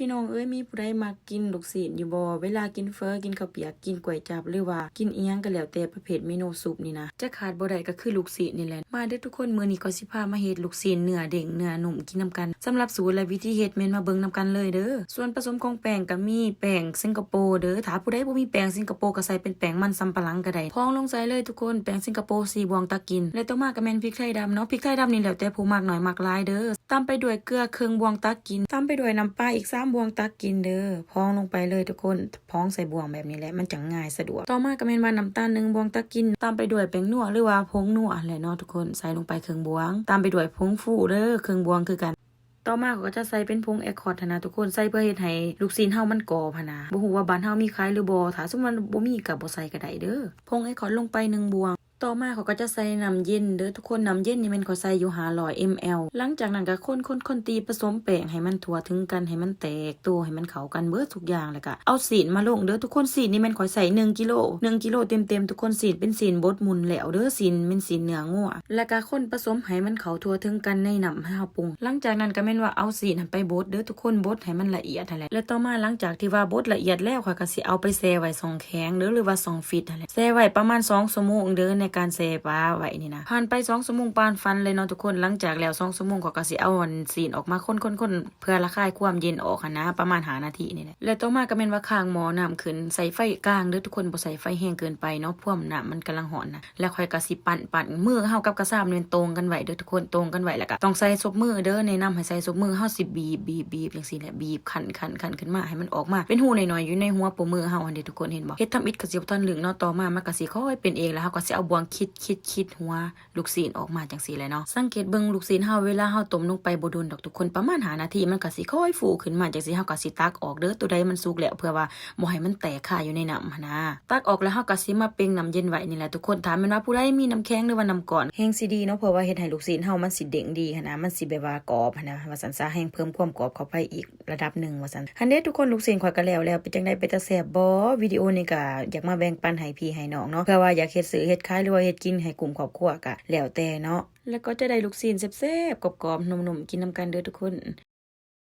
พี่น้องเอ้ยมีผู้ใดมากินลูกศิษย์อยู่บ่เวลากินเฟอกินข้าวเปียกกินก๋วยจับหรือว่ากินเอียงก็แล้วแต่ประเภทเมนูซุปนี่นะจะขาดบ่ได้ก็คือลูกศิษย์นี่แหละมาเด้อทุกคนมื้อนี้ก็สิพามาเฮ็ดลูกศิษย์เนื้อเด้งเนื้อนุ่มกินนํกันสำหรับสูตรและวิธีเฮ็ดแม่นมาเบิ่งนํกันเลยเด้อส่วนผสมของแป้งก็มีแป้งสิงคโปร์เด้อถ้าผู้ใดบ่มีแป้งสิงคโปร์ก็ใส่เป็นแป้งมันสำปะหลังก็ได้พองลงใส่เลยทุกคนแป้งสิงคโปร์4บวงตะกิน และต่อมาก็แม่นพริกไทยดำเนาะพริกไทยดำนี่แล้วแต่ผู้มักน้อยมักหลายเด้อตามไปด้วยเกลือครึ่งบวงตักกินตามไปด้วยน้ำปลาอีก3บวงตักกินเด้อพองลงไปเลยทุกคนพองใส่บวงแบบนี้แหละมันจังง่ายสะดวก ต่อมาก็แม่นว่าน้ำตาล1บวงตักกิน ตามไปด้วยแป้งนัวหรือว่าผงนัวแหละเนาะทุกคนใส่ลงไปเครึ่องบวง ตามไปด้วยผงฟูเด้อเครึ่องบวงคือกันต่อมาก็จะใส่เป็นผงแอคคอร์ดนะทุกคนใส่เพื่อเฮ็ดให้ลูกซีนเฮามันกรอบนะบ่ฮู้ว่าบ้านเฮามีขายหรือบ่ถ้าสมมุติบ่มีก็บ่ใส่ก็ได้เด้อผงแอคคอร์ดลงไปหนึ่งบวง ต่อมาเขาก็จะใส่น้ำเย็นเด้อทุกคนน้ำเย็นนี่มันเขาใส่อยู่500 ml หลังจากนั้นก็คนคนคนตีผสมแป้งให้มันทั่วถึงกันให้มันแตกตัวให้มันเข้ากันเบิดทุกอย่างแล้วก็เอาสีนมาลงเด้อทุกคนสีนนี่มันขอใส่1กิโล1กิโลเต็มๆทุกคนสีนเป็นสีนบดมุนแล้วเด้อสีนเป็นสีนเนื้องัวแล้วก็คนผสมให้มันเข้าทั่วถึงกันในน้ำให้เฮาปรุง หลังจากนั้นก็แม่นว่าเอาสีนไปบดเด้อทุกคนบดให้มันละเอียดแหละแล้วต่อมาหลังจากที่ว่าบดละเอียดแล้วข่อยก็สิเอาไปแช่ไว้สองแข็งเด้อหรือว่าสองฟิตแหละแช่ไว้ประมาณ2ชั่วโมงเด้อในการแช่ปลาไว้นี่นะผ่านไป2ชั่วโมงปานฟันเลยเนาะทุกคนหลังจากแล้ว2ชั่วโมงข่อยก็สิเอาอันสีนออกมาคนๆๆเพื่อระคายความเย็นออกนะประมาณ5นาทีนี่แหละแล้วต่อมาก็แม่นว่าข้างหมอน้ำขึ้นใส่ไฟกลางเด้อทุกคนบ่ใส่ไฟแห้งเกินไปเนาะพราะว่าน้ำมันกำลังร้อนนะแล้วข่อยก็สิปั่นปั่นมือเฮากับกระซามนี่มันตรงกันไว้เด้อทุกคนตรงกันไว้แล้วก็ต้องใส่ซบมือเด้อแนะนำให้ใส่ซบมือเฮาสิบีบบีบบีบจังซี่แหละบีบขันขันขันขึ้นมาให้มันออกมาเป็นหูหน่อยๆอยู่ในหัวปมือเฮาอันเด้อทุกคนเห็นบ่เฮ็ดทำอิฐก็สิบ่ทันลึกเนาะต่อมามันก็สิค่อยเป็นเองแล้วเฮาก็สิเอาบวงคิดคิดคิดหัวลูกศีลออกมาจังซี่แหละเนาะสังเกตเบิ่งลูกศีลเฮาเวลาเฮาต้มลงไปบ่โดนดอกทุกคนประมาณ5นาทีมันก็สิค่อยฟูขึ้นมาจังซี่เฮาก็สิตักออกเด้อตัวใดมันสุกแล้วเพื่อว่าบ่ให้มันแตกค่าอยู่ในน้ำหั้นนะตักออกแล้วเฮาก็สิมาเป่งน้ำเย็นไว้นี่แหละทุกคนถามแม่นว่าผู้ใดมีน้ำแข็งหรือว่าน้ำก่อนแฮงสิดีเนาะเพราะว่าเฮ็ดให้ลูกศีลเฮามันสิเด้งดีหั้นนะมันสิแบบว่ากรอบหั้นนะว่าซั่นซะแฮงเพิ่มความกรอบเข้าไปอีกระดับหนึ่งว่าซั่นหันเด้ทุกคนลูกศีลข่อยก็แล้วแล้วเป็นจังได๋เป็นตาแซ่บบ่วิดีโอนี้ก็อยากมาแบ่งปันให้พี่ให้น้องเนาะเพื่อว่าอยากเฮ็ดซื้อเฮ็ดขายหรือว่าเฮ็ดกินให้กลุ่มครอบครัวก็แล้วแต่เนาะ แล้วก็จะได้ลูกศีลแซ่บๆกรอบๆนุ่มๆกินนํกันเด้อทุกคน